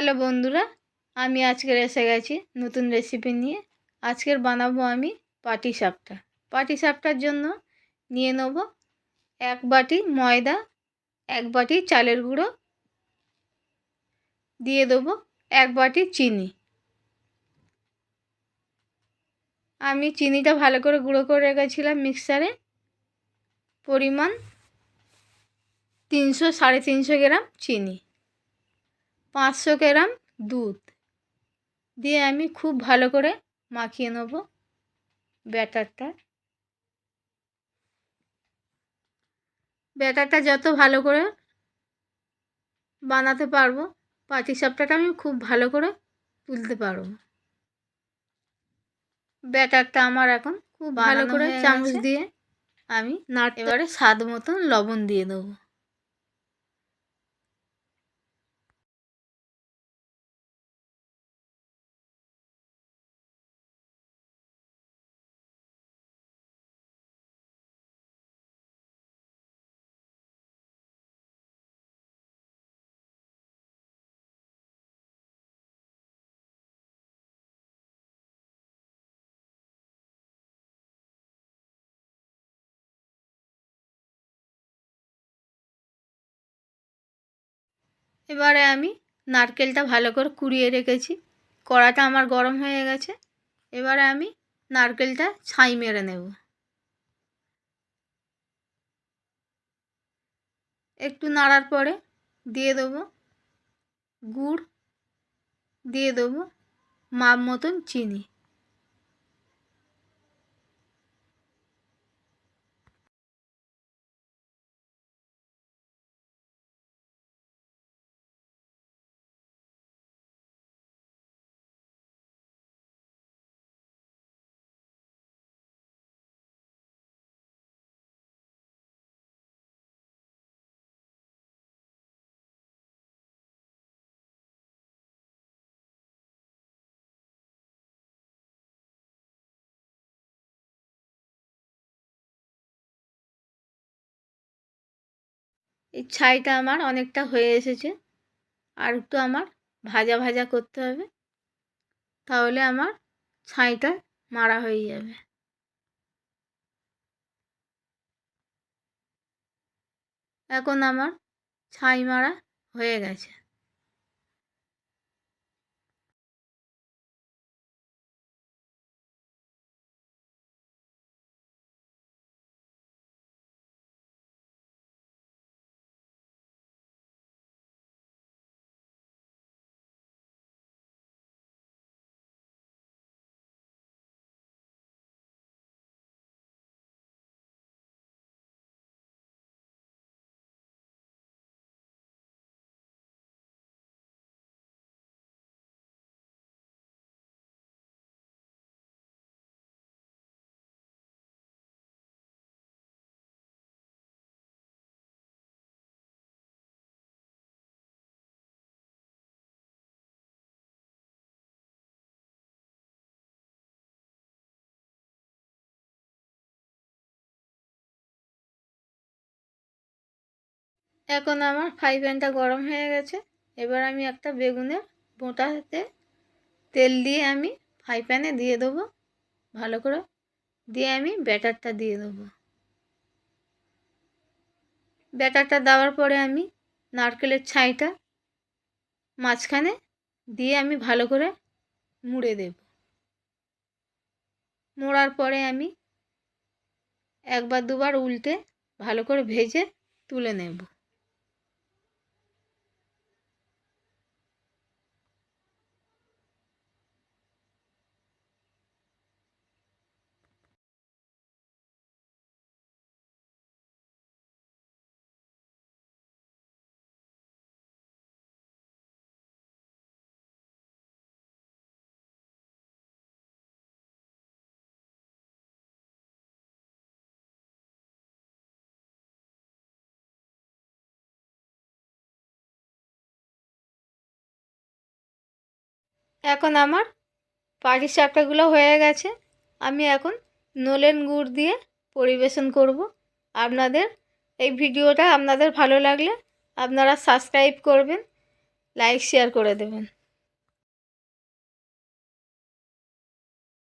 Hello বন্ধুরা, আমি আজকের এসে গেছি নতুন রেসিপি নিয়ে। আজকের বানাবো আমি পাটি সাপটা। পাটি সাপটার জন্য নিয়ে নেব এক বাটি ময়দা, এক বাটি চালের গুঁড়ো, দিয়ে দেবো এক বাটি চিনি। আমি চিনিটা ভালো করে গুঁড়ো করে রেখেছিলাম মিক্সারে পরিমাণ তিনশো, সাড়ে তিনশো গ্রাম চিনি। পাঁচশো গ্রাম দুধ। দিয়ে আমি খুব ভালো করে মাখিয়ে নেব ব্যাটারটা। ব্যাটারটা যত ভালো করে বানাতে পারব পাটিসাপটাটা আমি খুব ভালো করে তুলতে পারব। ব্যাটারটা আমার এখন খুব ভালো করে চামচ দিয়ে আমি নাট এবারে স্বাদ মতন লবণ দিয়ে দেবো। এবারে আমি নারকেলটা ভালো করে কুড়িয়ে রেখেছি। কড়াটা আমার গরম হয়ে গেছে। এবারে আমি নারকেলটা ছাই মেরে নেব। একটু নাড়ার পরে দিয়ে দেবো গুড়, দিয়ে দেবো মাপ মতন চিনি। এই ছাইটা আমার অনেকটা হয়ে এসেছে। আর একটু আমার ভাজা ভাজা করতে হবে। তাহলে আমার ছাইটা মারা হয়ে যাবে। এখন আমার ছাই মারা হয়ে গেছে। এখন আমার ফ্রাই প্যানটা গরম হয়ে গেছে। এবার আমি একটা বেগুনের বোঁটাতে তেল দিয়ে আমি ফ্রাই প্যানে দিয়ে দেবো। ভালো করে দিয়ে আমি ব্যাটারটা দিয়ে দেবো। ব্যাটারটা দেওয়ার পরে আমি নারকেলের ছাইটা মাঝখানে দিয়ে আমি ভালো করে মুড়ে দেব। মোড়ার পরে আমি একবার দুবার উল্টে ভালো করে ভেজে তুলে নেব। এখন আমার পাটির সাপটাগুলো হয়ে গেছে। আমি এখন নলেন গুড় দিয়ে পরিবেশন করব। আপনাদের এই ভিডিওটা আপনাদের ভালো লাগলে আপনারা সাবস্ক্রাইব করবেন লাইক শেয়ার করে দেবেন।